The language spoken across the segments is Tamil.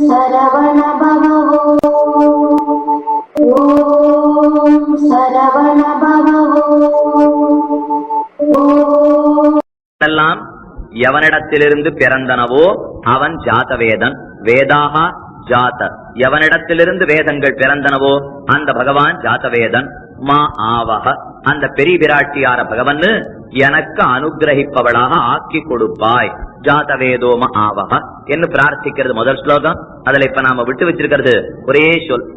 சரவண பவோ ஓம் சரவண பவோ எல்லாம் எவனிடத்திலிருந்து பிறந்தனவோ அவன் ஜாதவேதன் வேதாகா ஜாத எவனிடத்திலிருந்து வேதங்கள் பிறந்தனவோ அந்த பகவான் ஜாதவேதன் மா ஆவக. அந்த பெரிய பிராட்டியார பகவன் எனக்கு அனுகிரகிப்பவளாக ஆக்கி கொடுப்பாய். ஜாதவேதோம ஆவக. என்று பிரார்த்திக்கிறது முதல் ஸ்லோகம்? அதுல இப்ப நாம விட்டு வச்சிருக்கிறது ஒரே சொல்.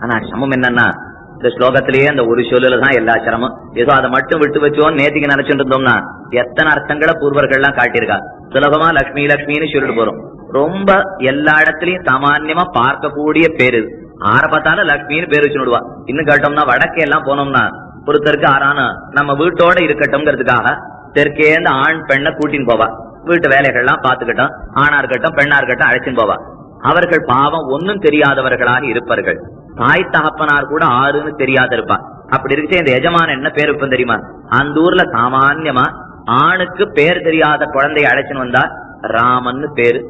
ஆனா சமம் என்னன்னா இந்த ஸ்லோகத்திலேயே அந்த ஒரு சொல்லுல தான் எல்லா சிரமம். ஏதோ அதை மட்டும் விட்டு வச்சோம் நேத்திக்கு நினைச்சுட்டு இருந்தோம்னா எத்தனை அர்த்தங்களை பூர்வர்கள்லாம் காட்டியிருக்கா? சுலபமா லக்ஷ்மி லக்ஷ்மின்னு சொல்லிட்டு போறோம். ரொம்ப எல்லா இடத்துலயும் சாமான்யமா பார்க்கக்கூடிய பேரு ஆற பார்த்தாலும் லக்ஷ்மின்னு பேர் வச்சு விடுவா. இன்னும் கேட்டோம்னா வடக்கே எல்லாம் போனோம்னா ஒருத்தருக்கு ஆறான நம்ம வீட்டோட இருக்கட்டும்ங்கிறதுக்காக தெற்கேந்து ஆண் பெண்ணை கூட்டின்னு போவா. வீட்டு வேலைகள்லாம் பார்த்துக்கிட்டோம். ஆணா இருக்கட்டும் பெண்ணா இருக்கட்டும் அழைச்சின்னு போவா. அவர்கள் பாவம் ஒன்னும் தெரியாதவர்களாக இருப்பார்கள். தாய் தகப்பனார் கூட ஆறுன்னு தெரியாத இருப்பா அப்படி இருக்கு இந்த எஜமான என்ன பேர் வைப்போம் தெரியுமா? அந்த ஊர்ல சாமான்யமா ஆணுக்கு பேர் தெரியாத குழந்தைய அழைச்சுன்னு வந்தா ராமன்னு பேரு.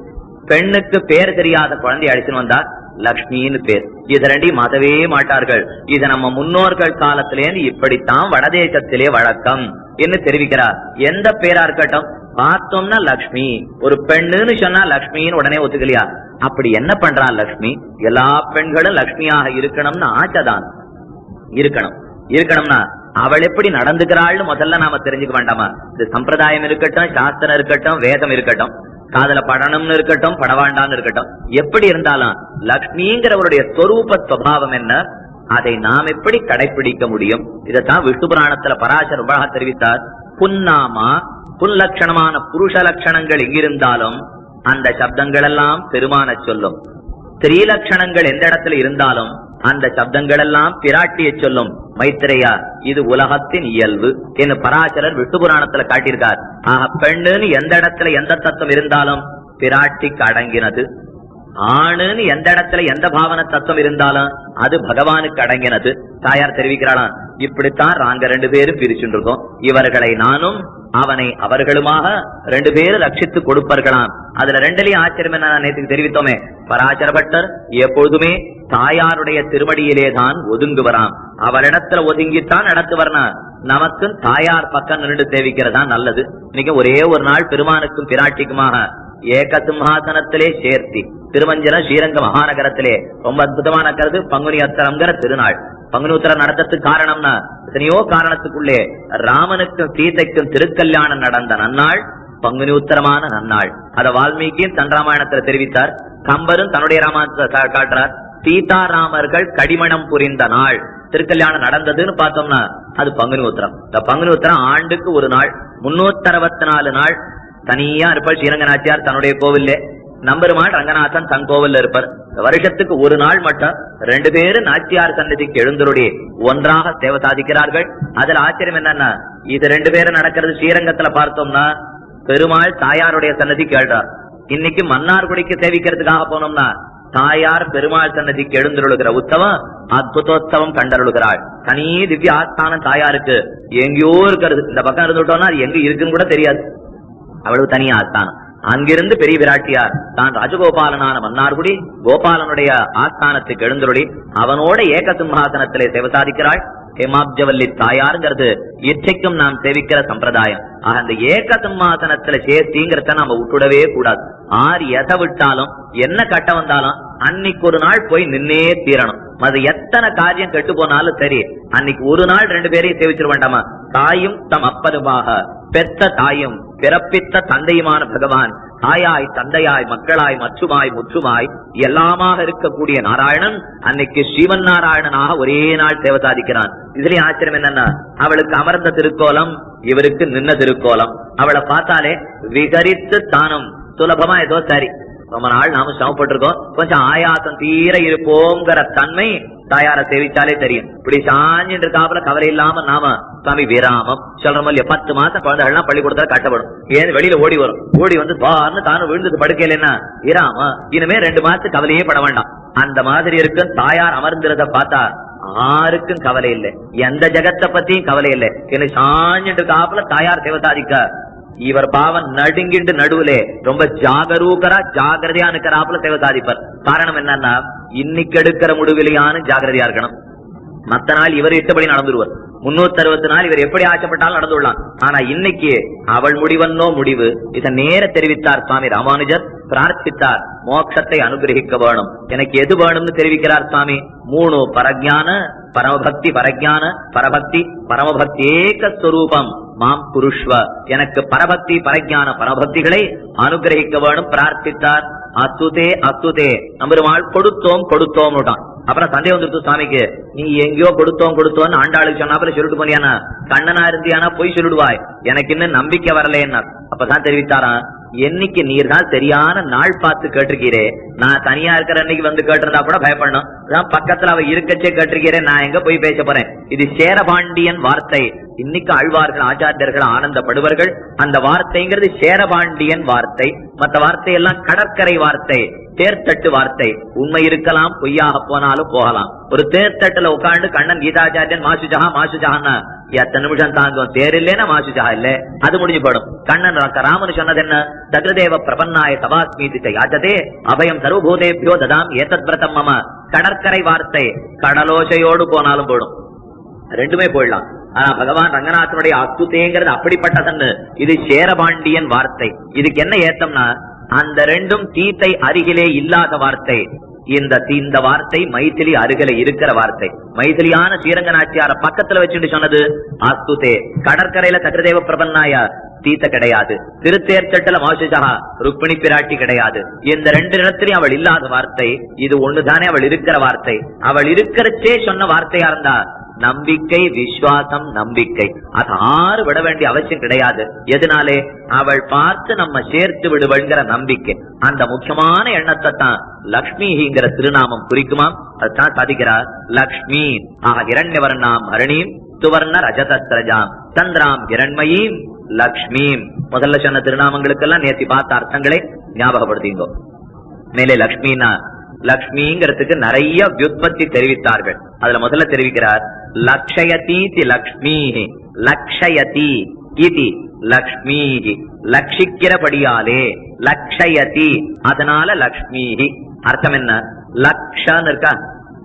பெண்ணுக்கு பேர் தெரியாத குழந்தையை அழைச்சுன்னு வந்தா லக்ஷ்மின்னு பேர். இது மதவே மாட்டார்கள். இது நம்ம முன்னோர்கள் காலத்திலேருந்து இப்படித்தான் வடதேசத்திலே வழக்கம் என்று தெரிவிக்கிறார். எந்த பேரா இருக்கட்டும். பார்த்தோம்னா லக்ஷ்மி. ஒரு பெண்ணுன்னு சொன்னா லக்ஷ்மின்னு உடனே ஒத்துக்கலையா? அப்படி என்ன பண்றான் லக்ஷ்மி? எல்லா பெண்களும் லக்ஷ்மியாக இருக்கணும்னு ஆச்சதான் இருக்கணும். இருக்கணும்னா அவள் எப்படி நடந்துக்கிறாள்னு முதல்ல நாம தெரிஞ்சுக்க வேண்டாமா? இது சம்பிரதாயம் இருக்கட்டும் சாஸ்திரம் இருக்கட்டும் வேதம் இருக்கட்டும். காதல படணும்னு இருக்கட்டும் படவாண்டான்னு இருக்கட்டும். எப்படி இருந்தாலும் லக்ஷ்மிங்கிறவருடைய ஸ்வரூப சுவாவம் என்ன? அதை நாம் எப்படி கடைபிடிக்க முடியும்? இதைத்தான் விஷ்ணு புராணத்துல பராசர் ரொம்ப தெரிவித்தார். புன்னாமா புன்லட்சணமான புருஷ லட்சணங்கள் எங்கிருந்தாலும் அந்த சப்தங்கள் எல்லாம் பெருமான சொல்லும். ஸ்திரீலட்சணங்கள் எந்த இடத்துல இருந்தாலும் அந்த சப்தங்கள் எல்லாம் பிராட்டியை சொல்லும். மைத்திரையா இது உலகத்தின் இயல்பு என்று பராசரர் விட்டு புராணத்துல காட்டியிருக்கார். ஆக பெண்ணுன்னு எந்த இடத்துல எந்த தத்துவம் இருந்தாலும் பிராட்டிக்கு அடங்கினது ஆணுன்னு எந்த இடத்துல எந்த பாவன தத்துவம் இருந்தாலும் அது பகவானுக்கு அடங்கினது. தாயார் தெரிவிக்கிறாளாம் இப்படித்தான் நாங்க ரெண்டு பேரும் பிரிச்சுட்டு இருக்கோம் இவர்களை நானும் அவனை அவர்களுமாக ரெண்டு பேரும் ரட்சித்து கொடுப்பார்களாம். அதுல ரெண்டுலயும் ஆச்சரியம் என்ன தெரிவித்தோமே பராச்சரபட்டர் எப்பொழுதுமே தாயாருடைய திருமடியிலே தான் ஒதுங்குவராம். அவரிடத்துல ஒதுங்கித்தான் நடத்துவர்னா நமக்கும் தாயார் பக்கம் நின்று சேவிக்கிறதா நல்லது. இன்னைக்கு ஒரே ஒரு நாள் பெருமானுக்கும் பிராட்டிக்குமாக ஏக சிம்ஹாசனத்திலே சேர்த்தி. திருவஞ்சன ஸ்ரீரங்க மகாநகரத்திலே. ரொம்ப அற்புதமான கருது. பங்குனி அத்தரம்ங்கிற திருநாள். பங்குனி உத்தரம் நடந்ததுக்கு காரணம்னா எத்தனையோ காரணத்துக்குள்ளே ராமனுக்கும் சீதைக்கும் திருக்கல்யாணம் நடந்த நன்னாள் பங்குனி உத்தரமான நன்னாள். அத வால்மீகியும் தன் ராமாயணத்துல தெரிவித்தார். கம்பரும் தன்னுடைய ராமாயணத்தை காட்டுறார். சீதாராமர்கள் கடிமணம் புரிந்த நாள். திருக்கல்யாணம் நடந்ததுன்னு பார்த்தோம்னா அது பங்குனி உத்தரம் இந்த பங்குனி உத்தரம் ஆண்டுக்கு ஒரு நாள் முன்னூத்தி அறுபத்தி நாலு நாள் தனியா இருப்பார் ஸ்ரீரங்கநாச்சியார் தன்னுடைய கோவில்ல. நம்பருமான் ரங்கநாதன் தன் கோவில்ல இருப்பார். வருஷத்துக்கு ஒரு நாள் மட்டும் ரெண்டு பேரும் நாச்சியார் சன்னதிக்கு எழுந்தருடைய ஒன்றாக சேவை சாதிக்கிறார்கள். அதுல ஆச்சரியம் என்னன்னா இது ரெண்டு பேரும் நடக்கிறது ஸ்ரீரங்கத்துல பார்த்தோம்னா பெருமாள் தாயாருடைய சன்னதி கேள்றார். இன்னைக்கு மன்னார்குடிக்கு சேவிக்கிறதுக்காக போனோம்னா தாயார் பெருமாள் சன்னதிக்கு எழுந்தருளுகிற உற்சவம் அற்புதோத்சவம் கண்டருளுகிறாள். தனி திவ்ய ஆஸ்தானம் தாயாருக்கு எங்கேயோ இருக்கிறது. இந்த பக்கம் இருந்துட்டோம்னா அது எங்க இருக்குன்னு கூட தெரியாது. அவ்வளவு தனியா ஆஸ்தானம். அங்கிருந்து பெரிய விராட்டியார் தான் ராஜகோபாலனான மன்னார்குடி கோபாலனுடைய ஆஸ்தானத்துக்கு எழுந்தருளி அவனோட ஏக சிம்ஹாசனத்திலே சேவை சாதிக்கிறாள். ஹேமாப்ஜவல்லி தாயாருங்கிறது இச்சைக்கும் நாம் சேவிக்கிற சம்பிரதாயம். ஆக அந்த ஏக சிம்மாசனத்துல சேர்த்திங்கிறத நாம விட்டுடவே கூடாது. ஆர் எதை விட்டாலும் என்ன கட்ட வந்தாலும் அன்னைக்கு ஒரு நாள் போய் நின்னே தீரணும். அது எத்தனை காரியம் கெட்டு போனாலும் சரி அன்னைக்கு ஒரு நாள் ரெண்டு பேரையும் சேவிச்சிட வேண்டாமா தாயும் தம் அப்பதுமாக. பெத்த தாயும் பிறப்பித்த தந்தையுமான பகவான் தாயாய் தந்தையாய் மக்களாய் மற்றுமாய் முற்றுமாய் எல்லாமாக இருக்கக்கூடிய நாராயணன் அன்னைக்கு ஸ்ரீவன் நாராயணனாக ஒரே நாள் தேவை சாதிக்கிறான். இதுலயும் ஆச்சரியம் என்னன்னா அவளுக்கு அமர்ந்த திருக்கோலம் இவருக்கு நின்ன திருக்கோலம். அவளை பார்த்தாலே விகரித்து தானும். சுலபமா ஏதோ சரி. ரொம்ப நாள் நாம சிரமப்பட்டிருக்கோம். கொஞ்சம் ஆயாசம் தீர இருப்போங்கிற தன்மை தாயார சேவிச்சாலே தெரியும். இப்படி சாஞ்சிட்டு இருக்காப்புல கவலை இல்லாம நாம சுவாமி விராமம் சொல்றோம் இல்லையா? பத்து மாசம் குழந்தைகள்லாம் பள்ளிக்கூடத்துல கட்டப்படும். ஏன் வெளியில ஓடி வரும். ஓடி வந்து பார்னு தானும் விழுந்தது படுக்கையிலன்னா விராம இனிமே ரெண்டு மாசத்துக்கு கவலையே பட வேண்டாம். அந்த மாதிரி இருக்கு தாயார் அமர்ந்திருந்த பார்த்தா யாருக்கும் கவலை இல்லை. எந்த ஜெகத்தை பத்தியும் கவலை இல்லை. என்ன சாஞ்சிட்டு காப்புல தாயார் தேவதாதிக்கா இவர் பாவம் நடுங்கிண்டு நடுவுலே ரொம்ப ஜாகரூகரா ஜாகிரதையா இருக்கிறாப்புல சேவை சாதிப்பார் காரணம் என்னன்னா இன்னைக்கு எடுக்கிற முடிவிலையான ஜாகிரதையா இருக்கணும். மத்த நாள் இவர் இட்டபடி நடந்துருவார். முன்னூத்தி அறுபத்தி நாள் இவர் எப்படி ஆசைப்பட்டாலும் நடந்து ஆனா இன்னைக்கு அவள் முடிவன்னோ முடிவு இதை நேர தெரிவித்தார் சுவாமி ராமானுஜர் பிரார்த்தித்தார் மோட்சத்தை அனுகிரகிக்க வேணும். எனக்கு எது வேணும்னு தெரிவிக்கிறார் சுவாமி? மூணு பரஜான பரமபக்தி பரஜான பரபக்தி பரமபக்தி ஏக ஸ்வரூபம் மாம் புருஷ்வ. எனக்கு பரபக்தி பரஜான பரபக்திகளை அனுகிரகிக்க வேணும் பிரார்த்தித்தார். அத்துதே அத்துதே. நம்பருமாள் கொடுத்தோம் கொடுத்தோம் அப்புறம் சந்தேகம் வந்துருத்து சுவாமிக்கு நீ எங்கேயோ கொடுத்தோம் கொடுத்தோம்னு ஆண்டாளுக்கு சொன்னாப்புல சொல்லிட்டு போனியானா? கண்ணனா இருந்தியானா? போய் சொல்லிடுவாய். எனக்கு இன்னும் நம்பிக்கை வரலேன்னா அப்பதான் தெரிவித்தாராம் என்னைக்கு நீர் தான் சரியான நாள் பார்த்து கேட்டிருக்கீரே நான் தனியா இருக்கிற அன்னைக்கு வந்து கேட்டிருந்தா கூட பயப்படணும். அதான் பக்கத்துல அவ இருக்கச்சே கேட்டிருக்கிறேன் நான் எங்க போய் பேச போறேன்? இது சேரபாண்டியன் வார்த்தை. இன்னைக்கு ஆழ்வார்கள் ஆச்சாரியர்கள் ஆனந்தப்படுவார்கள். அந்த வார்த்தைங்கிறது சேரபாண்டியன் வார்த்தை. மற்ற வார்த்தை எல்லாம் கடற்கரை வார்த்தை. தேர்த்தட்டு வார்த்தை. உண்மை இருக்கலாம் பொய்யாக போனாலும் போகலாம். ஒரு தேர்த்தட்டுல உட்காந்து கண்ணன் கீதாச்சாரியன் மாசுஜஹா மாசுஜஹான்னா. எத்தனை நிமிஷம் தாங்கும்? தேர் இல்லைன்னா மாசுஜா இல்ல? அது முடிஞ்சு போடும் கண்ணன் ராமனு சொன்னது என்ன? தகுதேவ பிரபன்னாய தபாஸ்மீதி யாச்சதே அபயம் சர்வபூதேபியோ ததாம் ஏதத் பிரதம் மம. கடற்கரை வார்த்தை. கடலோசையோடு போனாலும் போடும் ரெண்டுமே போயிடலாம். ஆனா பகவான் ரங்கநாதனுடைய அத்துதேங்கிறது அப்படிப்பட்டதன்னு இது சேரபாண்டியன் வார்த்தை. இதுக்கு என்ன ஏத்தம்னா அந்த ரெண்டும் தீத்தை அருகிலே இல்லாத வார்த்தை. இந்த இந்த வார்த்தை மைதிலி அருகில இருக்கிற வார்த்தை. மைத்திலியான ஸ்ரீரங்க நாச்சியார பக்கத்துல வச்சுட்டு சொன்னது அஸ்துதே கடற்கரையில சக்கரதேவ பிரபன்னாய? தீத்த கிடையாது. திருத்தேர்ச்சட்டல மாசுஜா ருக்மிணி பிராட்டி கிடையாது. இந்த ரெண்டு இடத்திலையும் அவள் இல்லாத வார்த்தை இது ஒண்ணுதானே அவள் இருக்கிற வார்த்தை. அவள் இருக்கிறச்சே சொன்ன வார்த்தையா இருந்தா நம்பிக்கை விசுவாசம் நம்பிக்கை. அது ஆறு விட வேண்டிய அவசியம் கிடையாது. எதனாலே? அவள் பார்த்து நம்ம சேர்த்து விடுவள்ங்கிற நம்பிக்கை. அந்த முக்கியமான எண்ணத்தை தான் லக்ஷ்மிங்கிற திருநாமம் குறிக்குமாம் அதுதான் சாதிக்கிறார். லக்ஷ்மி ஆக இரண்யவர்ணாம் அருணீம் துவர்ண ரஜதத்ரஜாம் சந்திராம் இரண்மயீம் லக்ஷ்மீம். முதல்ல சொன்ன திருநாமங்களுக்கெல்லாம் நேத்தி பார்த்த அர்த்தங்களை ஞாபகப்படுத்திங்கோ. மேலே லக்ஷ்மினா லக்ஷ்மிங்கிறதுக்கு நிறைய வியுற்பத்தி தெரிவித்தார்கள். அதுல முதல்ல தெரிவிக்கிறார் லக்ஷயதீதி லக்ஷ்மீஹி லக்ஷயதி இதி லக்ஷ்மீஹி லட்சிக்கிறபடியாலே லக்ஷயதி அதனால லக்ஷ்மி. அர்த்தம் என்ன? லக்ஷான்னு இருக்கா?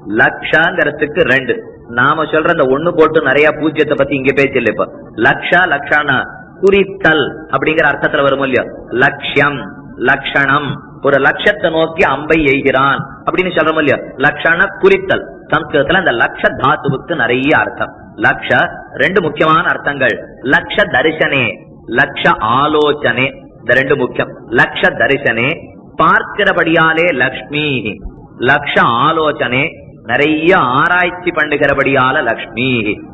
லக்ஷாங்கிறதுக்கு ரெண்டு. நாம சொல்ற இந்த ஒண்ணு போட்டு நிறைய பூஜ்யத்தை பத்தி இங்க பேசல இப்ப. லக்ஷா லக்ஷானா குறித்தல் அப்படிங்கிற அர்த்தத்துல வரும் இல்லையா? லட்சியம் லக்ஷணம். ஒரு லட்சத்தை நோக்கி அம்பை எய்கிறான் அப்படின்னு சொல்றோம் இல்லையா? லக்ஷண குறித்தல். சம்ஸ்கிருதத்துல அந்த லக்ஷ தாத்துவுக்கு நிறைய அர்த்தம். லக்ஷ ரெண்டு முக்கியமான அர்த்தங்கள். லக்ஷ தரிசனே லக்ஷ ஆலோசனே இந்த ரெண்டு முக்கியம். லக்ஷ தரிசனே பார்க்கிறபடியாலே லக்ஷ்மி. லக்ஷ ஆலோசனே நிறைய ஆராய்ச்சி பண்ணுகிறபடியால லக்ஷ்மி.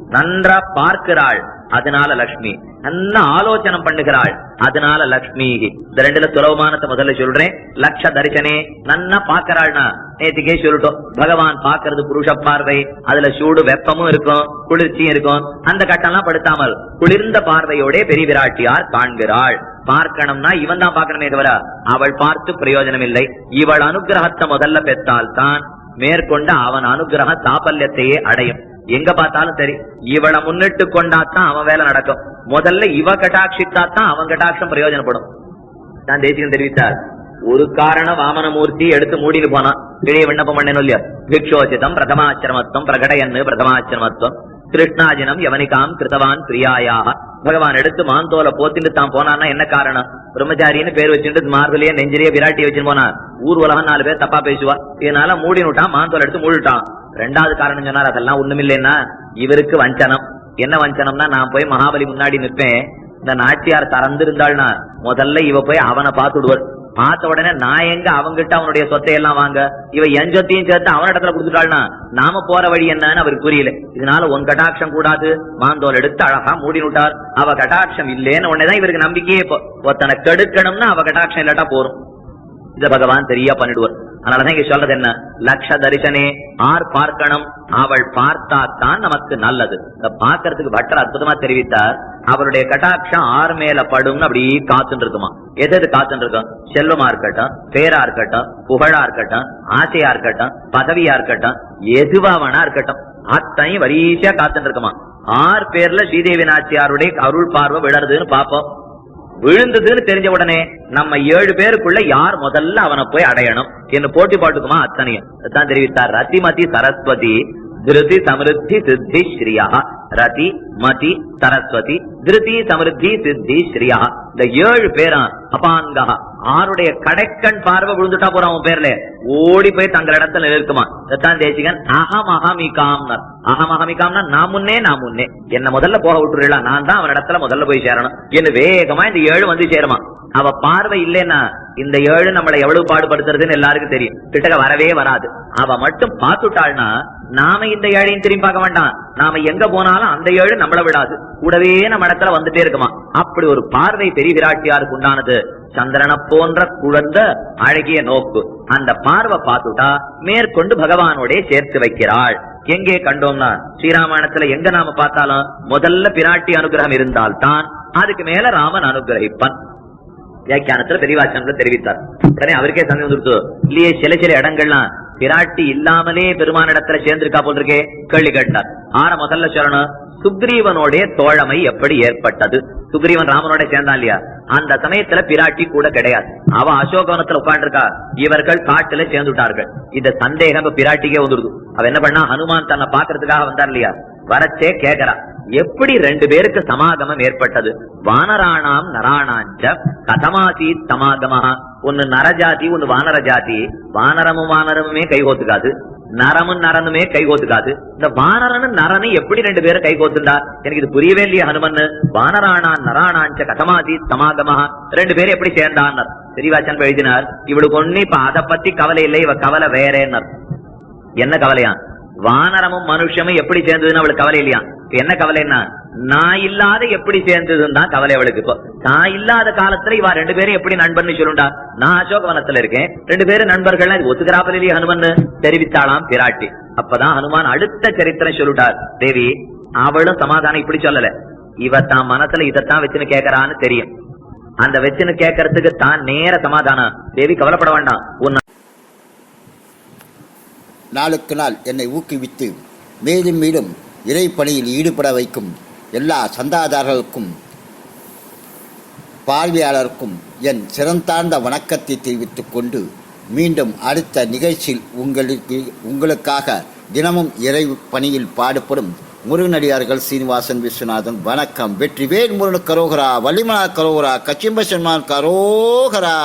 நன்றா பார்க்கிறாள். அதனால லக்ஷ்மி. நல்லா ஆலோசனம் பண்ணுகிறாள். அதனால லக்ஷ்மி. இந்த ரெண்டுல சுலபமானத்தை முதல்ல சொல்றேன். லக்ஷ தரிசனே நன்னா பாக்குறாள்னா நேத்துக்கே சொல்லிட்டோம். பகவான் பாக்குறது புருஷ பார்வை. அதுல சூடு வெப்பமும் இருக்கும் குளிர்ச்சியும் இருக்கும். அந்த கட்டம்லாம் படுத்தாமல் குளிர்ந்த பார்வையோட பெரிய விராட்டியார் காண்கிறாள். பார்க்கணும்னா இவன் தான் பார்க்கணுமே தவிர அவள் பார்த்து பிரயோஜனம் இல்லை இவள் அனுகிரகத்தை முதல்ல பெற்றால் தான் மேற்கொண்ட அவன் அனுகிரக சாபல்யத்தையே அடையும். எங்க பார்த்தாலும் சரி இவனை முன்னிட்டு கொண்டாத்தான் அவன் வேலை நடக்கும். முதல்ல இவ கட்டாட்சித்தாத்தான் அவன் கட்டாட்சம் பிரயோஜனப்படும். தான் தேசியம் தெரிவித்தார். ஒரு காரண வாமனமூர்த்தி எடுத்து மூடிட்டு போனான். வெளியே விண்ணப்பம் பண்ணணும் இல்லையா? பிக்ஷோசிதம் பிரதமாச்சிரமத்துவம் பிரகடயன்னு பிரதமாச்சிரமத்துவம். கிருஷ்ணாஜினம் யவனிகாம் கிருதவான் பிரியாயாக. பகவான் எடுத்து மாந்தோல போத்திட்டு தான் போனான்னா என்ன காரணம்? பிரம்மச்சாரின்னு பேர் வச்சுட்டு மார்கலையே நெஞ்சிலேயே விராட்டி வச்சுன்னு போனான் ஊர் உலகம் நாலு பேர் தப்பா பேசுவா. இதனால மூடி விட்டான் மாந்தோல எடுத்து மூடிட்டான். ரெண்டாவது காரணம் சொன்னார் அதெல்லாம் ஒண்ணுமில்லைன்னா இவருக்கு வஞ்சனம். என்ன வஞ்சனம்னா நான் போய் மகாபலி முன்னாடி நிற்பேன். இந்த நாச்சியார் தரந்திருந்தாள்னா முதல்ல இவ போய் அவனை பார்த்துடுவார் பார்த்த உடனே நான் எங்க? அவங்கிட்ட அவனுடைய சொத்தை எல்லாம் வாங்க. இவ என் சொத்தையும் சேர்த்து அவனிடத்துல கொடுத்துட்டாள்னா நாம போற வழி என்னன்னு அவருக்கு புரியல. இதனால உன் கட்டாட்சம் கூடாது. மாந்தோல் எடுத்து அழகா மூடி விட்டார் அவ கட்டாட்சம் இல்லேன்னு உடனேதான் இவருக்கு நம்பிக்கையே இப்போ ஒருத்தனை கெடுக்கணும்னா அவ கட்டாட்சம் இல்லாட்டா போறோம் இத பகவான் சரியா பண்ணிடுவார். அதனாலதான் இங்க சொல்றது என்ன? லக்ஷ தரிசனே ஆர் பார்க்கணும் அவள் பார்த்தா தான் நமக்கு நல்லது. பாக்கிறதுக்கு பட்டர் அற்புதமா தெரிவித்தார். அவருடைய கட்டாட்சம் ஆர் மேல படும்னு அப்படி காத்துட்டு இருக்குமா? எது எது காத்துட்டு இருக்கும்? செல்வமா இருக்கட்டும் பேரா இருக்கட்டும் புகழா இருக்கட்டும் ஆசையா இருக்கட்டும் பதவியா இருக்கட்டும் எதுவா வேணா இருக்கட்டும். அத்தையும் வரிசையா காத்துட்டு இருக்குமா? ஆறு பேர்ல ஸ்ரீதேவி நாச்சியாருடைய அருள் பார்வை விழறதுன்னு பாப்போம் விழுந்ததுன்னு தெரிஞ்ச உடனே நம்ம ஏழு பேருக்குள்ள யார் முதல்ல அவனை போய் அடையணும்? என்று போட்டி பாட்டுக்குமா அத்தனையும். தெரிவித்தார் ரத்திமதி சரஸ்வதி. திருதி சமிருத்தி சித்தி ஸ்ரீயா ரதி மதி சரஸ்வதி திருதி சமிருத்தி சித்தி ஸ்ரீயா இந்த ஏழு பேரா அபாங்கா ஆருடைய கடைக்கண் பார்வை விழுந்துட்டா போற அவன் பேர்ல. ஓடி போய் தங்கள் இடத்துல நிற்குமா இதைத்தான் தேசிகன் அகம் அகமிகாம்னர் அகம் அகமிகாம்னா நான் முன்னே நான் முன்னே. என்ன முதல்ல போக விட்டுறா நான் தான் அவன் இடத்துல முதல்ல போய் சேரணும். என்று வேகமா இந்த ஏழு வந்து சேருமா. அவ பார்வை இல்லைன்னா இந்த ஏழு நம்மளை எவ்வளவு பாடுபடுத்துறதுன்னு எல்லாருக்கும் தெரியும். கிட்டக்க வரவே வராது. அவ மட்டும் பார்த்துட்டாள்னா நாம இந்த ஏழையும் திரும்பி பார்க்க வேண்டாம். நாம எங்க போனாலும் அந்த ஏழு நம்மள விடாது. கூடவே நம்ம இடத்துல வந்துட்டே இருக்குமா? அப்படி ஒரு பார்வை பெரிய விராட்டியாருக்கு உண்டானது. சந்திரனை போன்ற குழந்த அழகிய நோக்கு. அந்த பார்வை பார்த்துட்டா மேற்கொண்டு பகவானோட சேர்த்து வைக்கிறாள். எங்கே கண்டோம்னா ஸ்ரீராமாயணத்துல எங்க நாம பார்த்தாலும் முதல்ல பிராட்டி அனுகிரகம் இருந்தால்தான் அதுக்கு மேல ராமன் அனுகிரகிப்பன். வியாக்கியானத்துல பெரியவாச்சனத்துல தெரிவித்தார். உடனே அவருக்கே சந்தேகம் இல்லையே சில சில இடங்கள்லாம் பிராட்டி இல்லாமலே பெருமான இடத்துல சேர்ந்திருக்கா போல் இருக்கே கேள்வி கேட்டார். ஆற முதல்ல சொல்லணும் சுக்ரீவனுடைய தோழமை எப்படி ஏற்பட்டது? சுக்ரீவன் ராமனோட சேர்ந்தான் இல்லையா? அந்த சமயத்துல பிராட்டி கூட கிடையாது. அவ அசோகவனத்துல உட்காந்துருக்கா இவர்கள் காட்டுல சேர்ந்துட்டார்கள். இந்த சந்தேகம் பிராட்டிக்கே வந்துருது. அவ என்ன பண்ணா ஹனுமான் தன்னை பாக்குறதுக்காக வந்தார் இல்லையா? வரச்சே கேக்குறா எப்படி ரெண்டு பேருக்கு சமாகமம் ஏற்பட்டது? வானராணாம் நராணாஞ்ச கதமாசி சமாகமா ஒன்னு நரஜாதி ஒன்னு வானர ஜாதி வானரமும் வானரமுமே கைகோத்துக்காது. நரமும் நரனுமே கைகோத்துக்காது. இந்த வானரனும் நரனும் எப்படி ரெண்டு பேரும் கைகோத்துண்டா? எனக்கு இது புரியவே இல்லையா ஹனுமன் வானரானா நராணாஞ்ச கதமாதி சமாகமா ரெண்டு பேரும் எப்படி சேர்ந்தான்னர்? பெரியவாச்சன் எழுதினார்? இவளுக்கு ஒண்ணு இப்ப அதை பத்தி கவலை இல்லை இவ கவலை வேறேன்னர். என்ன கவலையான் வானரமும் மனுஷமும் எப்படி சேர்ந்ததுன்னு அவளுக்கு கவலை இல்லையா? இப்ப என்ன கவலைன்னா நான் இல்லாத எப்படி சேர்ந்ததுன்னு தான் கவலை அவளுக்கு. இப்போ நான் இல்லாத காலத்துல இவா ரெண்டு பேரும் எப்படி நண்பன் சொல்லுண்டா? நான் அசோகவனத்துல இருக்கேன். ரெண்டு பேரும் நண்பர்கள் இது இல்லையா ஹனுமன் தெரிவித்தாளாம் பிராட்டி. அப்பதான் ஹனுமான் அடுத்த சரித்திரம் சொல்லிட்டார். தேவி அவளும் சமாதானம் இப்படி சொல்லல. இவ தான் மனசுல இதைத்தான் வச்சுன்னு கேக்குறான்னு தெரியும். அந்த வச்சுன்னு கேட்கறதுக்கு தான் நேர சமாதானம். தேவி கவலைப்பட வேண்டாம். உன் நாளுக்கு நாள் என்னை ஊக்குவித்து மேலும் மேலும் இறைப்பணியில் ஈடுபட வைக்கும் எல்லா சந்தாதாரர்களுக்கும் பார்வையாளருக்கும் என் சிறந்தார்ந்த வணக்கத்தை தெரிவித்துக் கொண்டு மீண்டும் அடுத்த நிகழ்ச்சியில் உங்களுக்கு உங்களுக்காக தினமும் இறை பணியில் பாடுபடும் முருகனடியார்கள் சீனிவாசன் விஸ்வநாதன். வணக்கம். வெற்றிவேல் முருகன் கரோகரா வள்ளிமலா கரோகரா கச்சிம்ப சன்மான் கரோகரா.